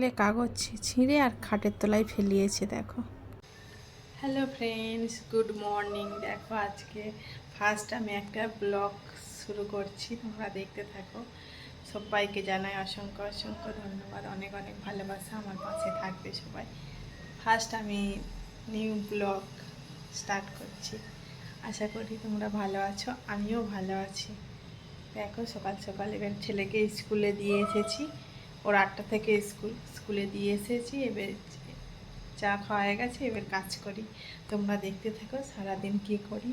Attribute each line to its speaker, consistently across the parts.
Speaker 1: লে কাগজ ছিঁড়ে আর খাটের তলায় ফেলিয়েছে, দেখো। হ্যালো ফ্রেন্ডস গুড মর্নিং দেখো আজকে ফার্স্ট আমি একটা ব্লগ শুরু করছি, তোমরা দেখতে থাকো। সবাইকে জানাই অসংখ্য অসংখ্য ধন্যবাদ, অনেক অনেক ভালোবাসা আমার পাশে থাকবে সবাই। ফার্স্ট আমি নিউ ব্লগ স্টার্ট করছি। আশা করি তোমরা ভালো আছো, আমিও ভালো আছি। দেখো সকাল সকাল এবার ছেলেকে স্কুলে দিয়ে এসেছি। ওর আটটা থেকে স্কুল, স্কুলে দিয়ে এসেছি, এবার চা খাওয়া গেছে, এবার কাজ করি। তোমরা দেখতে থাকো, সারাদিন কি করি,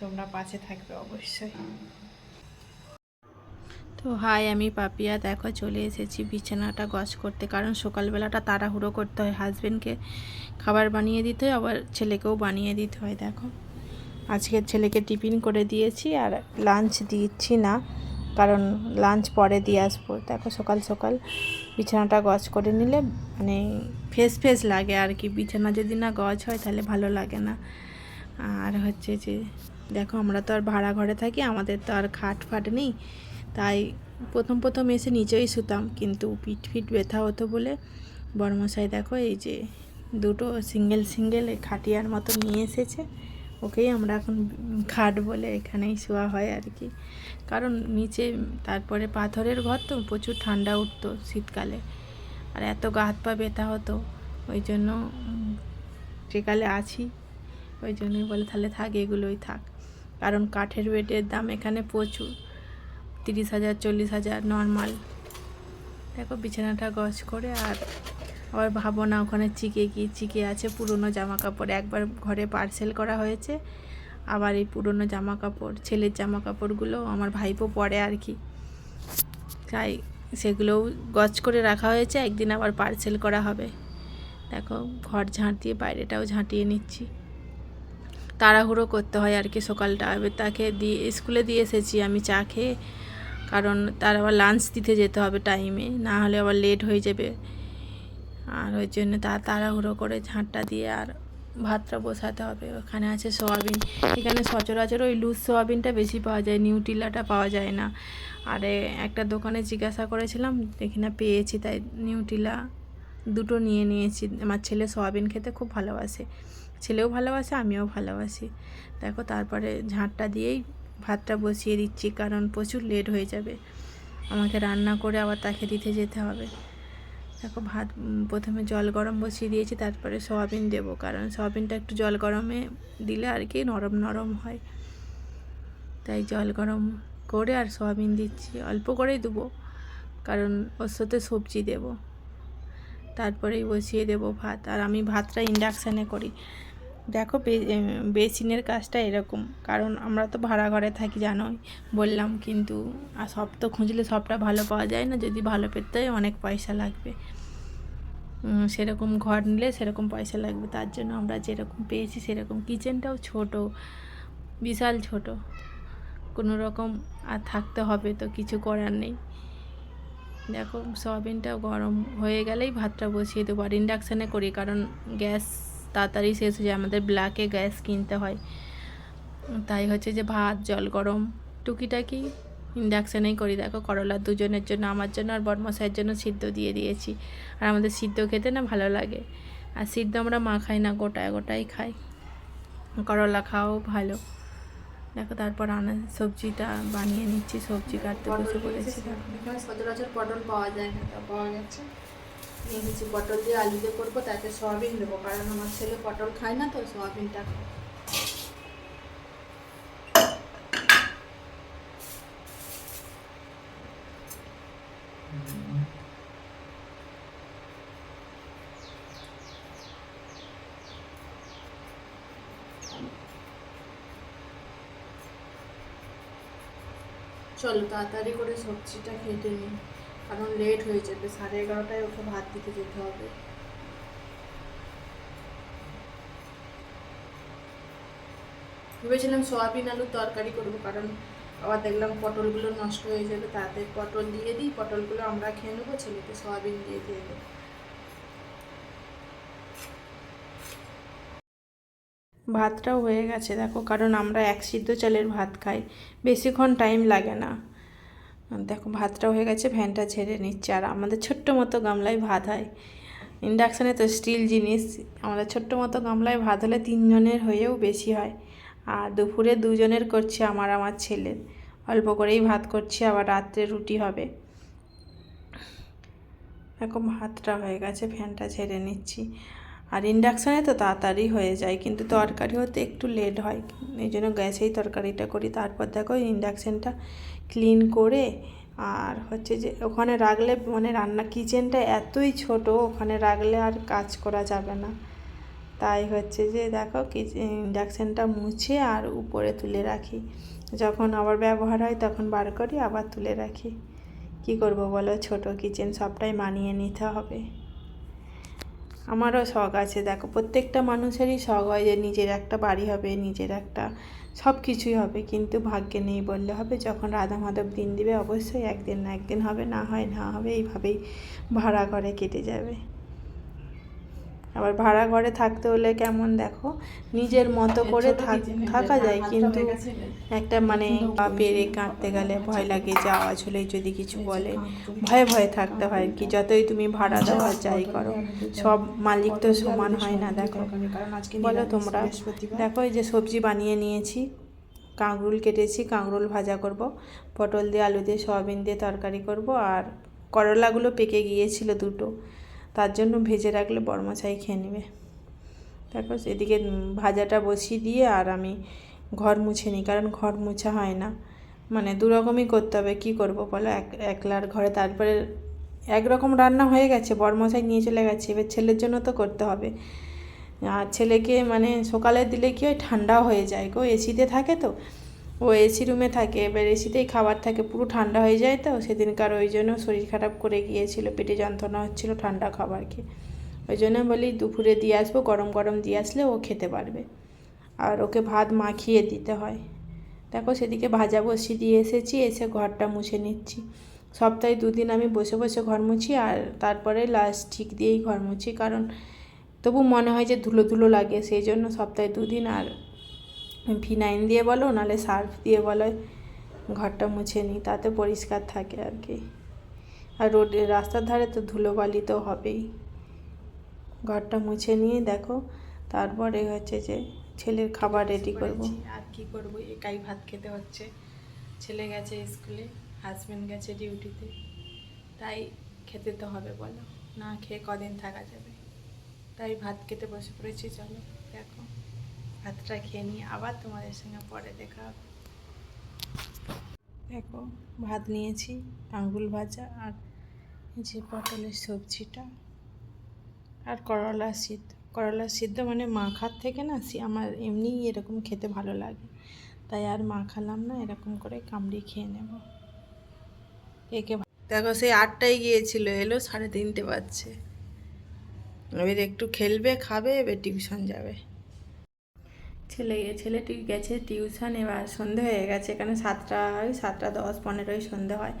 Speaker 1: তোমরা পাশে থাকবে অবশ্যই। তো হাই, আমি পাপিয়া। দেখো, চলে এসেছি বিছানাটা গছ করতে, কারণ সকালবেলাটা তাড়াহুড়ো করতে হয়। হাজবেন্ডকে খাবার বানিয়ে দিতে হয়, আবার ছেলেকেও বানিয়ে দিতে হয়, দেখো। আজকে ছেলেকে টিফিন করে দিয়েছি, আর লাঞ্চ দিচ্ছি না। কারণ লাঞ্চ পরে দিয়ে আসব। দেখো সকাল সকাল বিছানাটা গজ করে নিলে মানে ফ্রেশ ফ্রেশ লাগে আর কি। বিছানা যদি না গজ হয় তাহলে ভালো লাগে না। আর হচ্ছে যে, দেখো আমরা তো আর ভাড়া ঘরে থাকি, আমাদের তো আর খাট ফাট নেই। তাই প্রথম প্রথম এসে নিচেই শুতাম, কিন্তু পিঠ ফিট ব্যথা হতো বলে বড়মশাই দেখো এই যে দুটো সিঙ্গেল সিঙ্গেল খাটিয়ার মতো নিয়ে এসেছে। ওকেই আমরা এখন খাট বলে এখানেই শোয়া হয় আর কি। কারণ নিচে তারপরে পাথরের ঘর তো, প্রচুর ঠান্ডা উঠতো শীতকালে। আর এত গা হাত পা ব্যথা হতো, ওই জন্য যেকালে আছি, ওই জন্যই বলে তাহলে থাক, এগুলোই থাক। কারণ কাঠের বেডের দাম এখানে প্রচুর, তিরিশ হাজার, চল্লিশ হাজার নর্মাল দেখো বিছানাটা গজ করে আর আবার ভাবো না, ওখানে চিকে কি চিকে আছে, পুরনো জামা কাপড় একবার ঘরে পার্সেল করা হয়েছে, আবার এই পুরনো জামা কাপড় ছেলের জামা কাপড়গুলো আমার ভাইপো পরে আর কি। তাই সেগুলোও গজ করে রাখা হয়েছে, একদিন আবার পার্সেল করা হবে। দেখো, ঘর ঝাঁট দিয়ে বাইরেটাও ঝাঁটিয়ে নিচ্ছি। তাড়াহুড়ো করতে হয় আর কি সকালটা। এবার তাকে দিয়ে, স্কুলে দিয়ে এসেছি আমি চা খেয়ে, কারণ তার আবার লাঞ্চ দিতে যেতে হবে টাইমে না হলে আবার লেট হয়ে যাবে। আর ওই জন্য তা তাড়াহুড়ো করে ঝাঁটটা দিয়ে আর ভাতটা বসাতে হবে। ওখানে আছে সোয়াবিন। এখানে সচরাচর ওই লুজ সোয়াবিনটা বেশি পাওয়া যায় নিউটিলাটা পাওয়া যায় না। আর একটা দোকানে জিজ্ঞাসা করেছিলাম, দেখি না পেয়েছি তাই নিউটিলা দুটো নিয়ে নিয়েছি। আমার ছেলে সোয়াবিন খেতে খুব ভালোবাসে। ছেলেও ভালোবাসে, আমিও ভালোবাসি। দেখো তারপরে ঝাঁটটা দিয়েই ভাতটা বসিয়ে দিচ্ছি, কারণ প্রচুর লেট হয়ে যাবে। আমাকে রান্না করে আবার তাকে দিতে যেতে হবে। দেখো ভাত প্রথমে জল গরম বসিয়ে দিয়েছি, তারপরে সয়াবিন দেবো। কারণ সয়াবিনটা একটু জল গরমে দিলে আর কি নরম নরম হয়। তাই জল গরম করে আর সয়াবিন দিচ্ছি। অল্প করেই দেবো, কারণ ওর সাথে সবজি দেবো। তারপরেই বসিয়ে দেবো ভাত। আর আমি ভাতটা ইন্ডাকশানে করি। দেখো বেসিনের কাজটা এরকম। কারণ আমরা তো ভাড়া ঘরে থাকি, জানোই। বললাম কিন্তু, আর সব তো খুঁজলে সবটা ভালো পাওয়া যায় না। যদি ভালো পেতে হয়, অনেক পয়সা লাগবে। সেরকম ঘর নিলে সেরকম পয়সা লাগবে। তার জন্য আমরা যেরকম পেয়েছি, সেরকম। কিচেনটাও ছোট, বিশাল ছোট। কোনো রকম আর থাকতে হবে তো কিছু করার নেই। দেখো সয়াবিনটা গরম হয়ে গেলেই ভাতটা বসিয়ে দেবো। আর ইন্ডাকশানে করি, কারণ গ্যাস তাড়াতাড়ি শেষ হয়ে যায় আমাদের ব্ল্যাকে গ্যাস কিনতে হয়। তাই হচ্ছে যে ভাত, জল গরম, টুকিটাকি ইন্ডাকশানেই করি। দেখো করলা দুজনের জন্য, আমার জন্য আর বর্মশাইয়ের জন্য সিদ্ধ দিয়ে দিয়েছি। আর আমাদের সিদ্ধ খেতে না ভালো লাগে। আর সিদ্ধ আমরা মা খাই না, গোটায় গোটাই খাই। করলা খাওয়াও ভালো। দেখো তারপর আনা সবজিটা বানিয়ে নিচ্ছি, সবজি কাটতে বসে পড়েছি।
Speaker 2: সচরাচর পটল পাওয়া যায় না পাওয়া যাচ্ছে নিয়ে নিচ্ছি, পটল দিয়ে আলু দিয়ে করব, তাতে সয়াবিন দেবো, কারণ আমার ছেলে পটল খায় না তো সয়াবিনটা। চলো, তাড়াতাড়ি করে সবজিটা কেটে নিই। কারণ লেট হয়ে যাবে, সাড়ে এগারোটায় ওকে ভাত দিতে যেতে হবে। ভেবেছিলাম সয়াবিন আলুর তরকারি করব, কারণ আবার দেখলাম পটলগুলো নষ্ট হয়ে যাবে, তাতে পটল দিয়ে দিই, পটলগুলো আমরা খেয়ে নেব, ছেলেকে সয়াবিন দিয়ে দিয়ে দেবো।
Speaker 1: ভাতটাও হয়ে গেছে, দেখো, কারণ আমরা এক সিদ্ধ চালের ভাত খাই, বেশিক্ষণ টাইম লাগে না। দেখো ভাতটা হয়ে গেছে ফ্যানটা ঝেড়ে নিচ্ছে। আর আমাদের ছোট্ট মতো গামলায় ভাত হয়। ইন্ডাকশানে তো স্টিল জিনিস। আমাদের ছোট্ট মতো গামলায় ভাত হলে তিনজনের হয়েও বেশি হয়। আর দুপুরে দুজনের করছে আমার আমার ছেলের অল্প করেই ভাত করছি, আবার রাত্রে রুটি হবে। দেখো ভাতটা হয়ে গেছে ফ্যানটা ছেড়ে নিচ্ছি। আর ইন্ডাকশানে তো তাড়াতাড়ি হয়ে যায়, কিন্তু তরকারি হতে একটু লেট হয়। এই জন্য গ্যাসেই তরকারিটা করি। তারপর দেখো ইন্ডাকশানটা ক্লিন করে আর হচ্ছে যে ওখানে রাখলে মানে রান্না কিচেনটা এতই ছোট, ওখানে রাখলে আর কাজ করা যাবে না। তাই হচ্ছে যে দেখো কিচেন ইন্ডাকশানটা মুছে আর উপরে তুলে রাখি। যখন আবার ব্যবহার হয় তখন বার করি, আবার তুলে রাখি। কি করব বলো? ছোট কিচেন সবটাই মানিয়ে নিতে হবে। আমারও শখ আছে। দেখো, প্রত্যেকটা মানুষেরই শখ হয় যে নিজের একটা বাড়ি হবে, নিজের একটা সব কিছুই হবে। কিন্তু ভাগ্যে নেই বললে হবে। যখন রাধা মাধব দিন দিবে, অবশ্যই একদিন না একদিন হবে, না হয় না হবে, এইভাবেই ভাড়া ঘরে কেটে যাবে। আবার ভাড়া ঘরে থাকতে হলে কেমন দেখো? নিজের মতো করে থাক থাকা যায় কিন্তু একটা মানে পেরে কাঁদতে গেলে ভয় লাগে যে আওয়াজ হলেই যদি কিছু বলে। ভয়ে ভয়ে থাকতে হয় কি? যতই তুমি ভাড়া দেওয়া যাই করো সব মালিক তো সমান হয় না দেখো। বলো তোমরা। দেখো এই যে সবজি বানিয়ে নিয়েছি কাঁকরুল কেটেছি কাঁকরুল ভাজা করব। পটল দিয়ে আলু দিয়ে সয়াবিন দিয়ে তরকারি করব আর করলাগুলো পেকে গিয়েছিল দুটো। তার জন্য ভেজে রাখলে বড়মশাই খেয়ে নেবে। তারপর এদিকে ভাজাটা বসিয়ে দিয়ে আর আমি ঘর মুছে নিই, কারণ ঘর মুছা হয় না। মানে দু রকমই করতে হবে, কী করব বলো? এক, একলার ঘরে তারপরে একরকম রান্না হয়ে গেছে বড়মশাই নিয়ে চলে গেছে। এবার ছেলের জন্য তো করতে হবে। আর ছেলেকে মানে সকালে দিলে কি হয়? ঠান্ডা হয়ে যায়। গো এসিতে থাকে তো? ও এসি রুমে থাকে। এবার এসিতেই খাবার থাকে, পুরো ঠান্ডা হয়ে যায় তো সেদিনকার ওই জন্য শরীর খারাপ করে গিয়েছিল, পেটে যন্ত্রণা হচ্ছিল ঠান্ডা খাবার খেয়ে ওই জন্য বলি দুপুরে দিয়ে আসব, গরম গরম দিয়ে আসলে ও খেতে পারবে। আর ওকে ভাত মাখিয়ে দিতে হয়। দেখো সেদিকে ভাজা বসিয়ে দিয়ে এসেছি, এসে ঘরটা মুছে নিচ্ছি। সপ্তাহে দুদিন আমি বসে বসে ঘর মুছি, আর তারপরে লাস্ট ঠিক দিয়েই ঘর মুছি, কারণ তবু মনে হয় যে ধুলো ধুলো লাগে, সেই জন্য সপ্তাহে দুদিন আর ফিনাইন দিয়ে বলো নাহলে সার্ফ দিয়ে বলো ঘরটা মুছে নিই তাতে পরিষ্কার থাকে আর কি। আর রোডে রাস্তার ধারে তো ধুলোবালি তো হবেই। ঘরটা মুছে নিয়ে দেখো তারপরে হচ্ছে যে ছেলের খাবার রেডি করব। আর কি করব? একাই ভাত খেতে হচ্ছে। ছেলে গেছে স্কুলে হাজব্যান্ড গেছে ডিউটিতে তাই খেতে তো হবে বলো। না খেয়ে কদিন থাকা যাবে? তাই ভাত খেতে বসে পড়েছি চলো দেখো। ভাতটা খেয়ে নিয়ে আবার তোমাদের সঙ্গে পরে দেখা হবে। দেখো, ভাত নিয়েছি আঙ্গুল ভাজা আর যে পটলের সবজিটা আর করলা সিদ্ধ। করলা সিদ্ধ মানে মাখার থেকে না আমার এমনিই এরকম খেতে ভালো লাগে। তাই আর মাখালাম না, এরকম করে কামড়ি খেয়ে নেব। একে দেখো সেই আটটায় গিয়েছিল, এলো সাড়ে তিনটে বাজছে। এবার একটু খেলবে, খাবে, এবার টিউশন যাবে। ছেলে, ছেলেটি গেছে টিউশন এবার সন্ধে হয়ে গেছে। এখানে সাতটা হয় সাতটা দশ, পনেরোই সন্ধে হয়।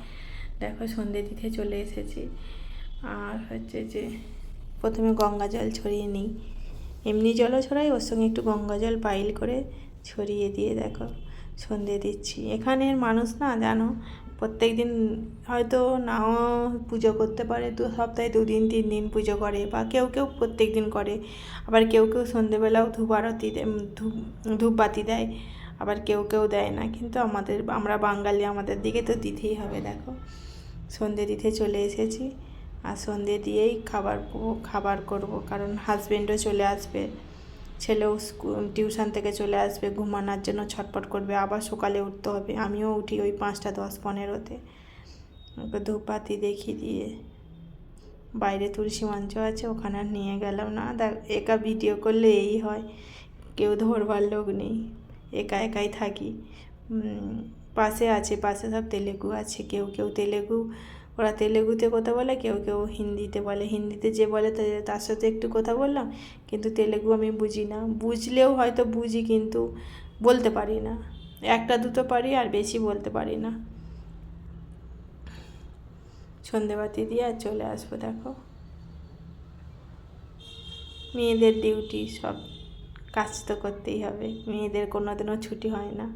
Speaker 1: দেখো সন্ধে দিতে চলে এসেছি। আর হচ্ছে যে, প্রথমে গঙ্গা জল ছড়িয়ে নিই। এমনি জলও ছড়াই, ওর সঙ্গে একটু গঙ্গা জল পাইল করে ছড়িয়ে দিয়ে দেখো, সন্ধে দিচ্ছি। এখানের মানুষ না, জানো প্রত্যেক দিন হয়তো নাও পুজো করতে পারে, দু সপ্তাহে দুদিন তিন দিন পুজো করে বা কেউ কেউ প্রত্যেক দিন করে। আবার কেউ কেউ সন্ধেবেলাও ধূপ আরতি ধূপ ধূপবাতি দেয়, আবার কেউ কেউ দেয় না। কিন্তু আমাদের, আমরা বাঙালি, আমাদের দিকে তো দিতেই হবে, দেখো। সন্ধে দিতে চলে এসেছি, আর সন্ধে দিয়েই খাবার খাবার করব, কারণ হাজবেন্ডও চলে আসবে। ছেলেও টিউশন থেকে চলে আসবে, ঘুমানোর জন্য ছটপট করবে, আবার সকালে উঠতে হবে। আমিও উঠি ওই পাঁচটা, দশ, পনেরোতে। ওকে ধূপবাতি দেখিয়ে দিয়ে। বাইরে তুলসী মঞ্চ আছে, ওখানে আর নিয়ে গেলাম। না, দেখ, একা ভিডিও করলে এই হয়। কেউ ধরবার লোক নেই। একা একাই থাকি। পাশে আছে, পাশে সব তেলেগু আছে। কেউ কেউ তেলেগু ওরা তেলেগুতে কথা বলে, কেউ কেউ হিন্দিতে বলে। হিন্দিতে যে বলে তার সাথে একটু কথা বললাম, কিন্তু তেলেগু আমি বুঝি না। বুঝলেও হয়তো বুঝি, কিন্তু বলতে পারি না। একটা, দুটো পারি আর বেশি বলতে পারি না। সন্ধেবাতি দিয়ে আর চলে আসব, দেখো। মেয়েদের ডিউটি, সব কাজ তো করতেই হবে। মেয়েদের কোনো দিনও ছুটি হয় না।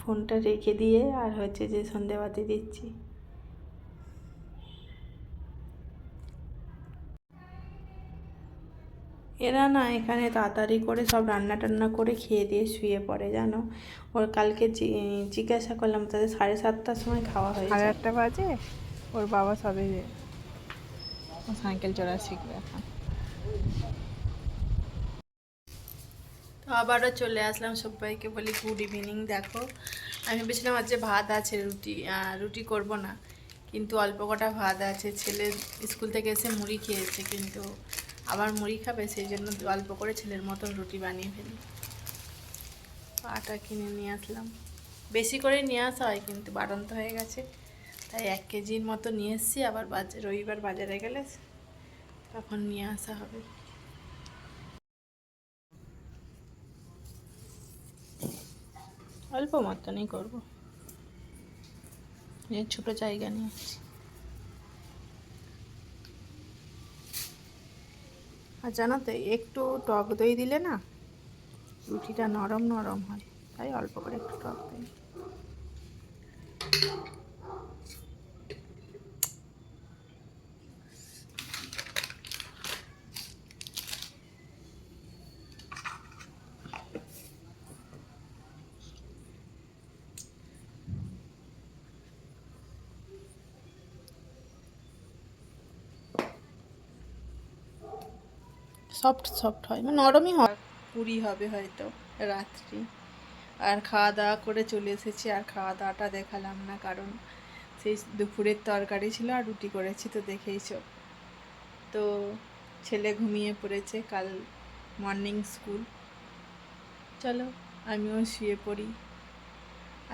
Speaker 1: ফোনটা রেখে দিয়ে আর হচ্ছে যে সন্ধেবাতি দিচ্ছি। এরা না এখানে তাড়াতাড়ি করে সব রান্না টান্না করে খেয়ে দিয়ে শুয়ে পড়ে জানো? ওর কালকে জিজ্ঞাসা করলাম তাদের সাড়ে সাতটার সময় খাওয়া হয়
Speaker 2: সাড়ে আটটা বাজে ওর বাবা সবে ও সাইকেল চড়া শিখবে এখন।
Speaker 1: তো আবারও চলে আসলাম সবাইকে বলি গুড ইভিনিং দেখো। আমি ভেবেছিলাম আজ যে ভাত আছে রুটি আহ, রুটি করব না। কিন্তু অল্প কটা ভাত আছে ছেলে স্কুল থেকে এসে মুড়ি খেয়েছে কিন্তু আবার মুড়ি খাবে, সেই জন্য অল্প করে ছেলের মতন রুটি বানিয়ে ফেলি। আটা কিনে নিয়ে আসলাম। বেশি করে নিয়ে আসা হয়, কিন্তু বাড়ন্ত হয়ে গেছে। তাই এক কেজির মতো নিয়ে এসেছি। আবার বাজার রবিবার বাজারে গেলে তখন নিয়ে আসা হবে। অল্প মতনই করব। ছোট জায়গা নিয়েছি আর জানো তো, একটু টক দই দিলে না রুটিটা নরম নরম হয়। তাই অল্প করে একটু টক দই। সফট সফট হয়। মানে নরমই হয়। পুরি হবে হয়তো রাত্রি। আর খাওয়া দাওয়া করে চলে এসেছি। আর খাওয়া দাওয়াটা দেখালাম না, কারণ সেই দুপুরের তরকারি ছিল আর রুটি করেছি, তো দেখেইছো। তো ছেলে ঘুমিয়ে পড়েছে, কাল মর্নিং স্কুল চলো, আমিও শুয়ে পড়ি।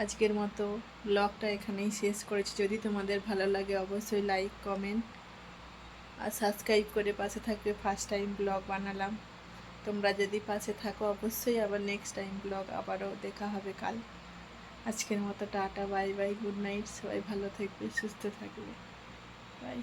Speaker 1: আজকের মতো ব্লগটা এখানেই শেষ করেছি। যদি তোমাদের ভালো লাগে, অবশ্যই লাইক কমেন্ট আর সাবস্ক্রাইব করে পাশে থাকবে ফার্স্ট টাইম ব্লগ বানালাম। তোমরা যদি পাশে থাকো, অবশ্যই আবার নেক্সট টাইম ব্লগ আবারও দেখা হবে কাল। আজকের মতো tata bye bye good night সবাই ভালো থাকবে, সুস্থ থাকবে। বাই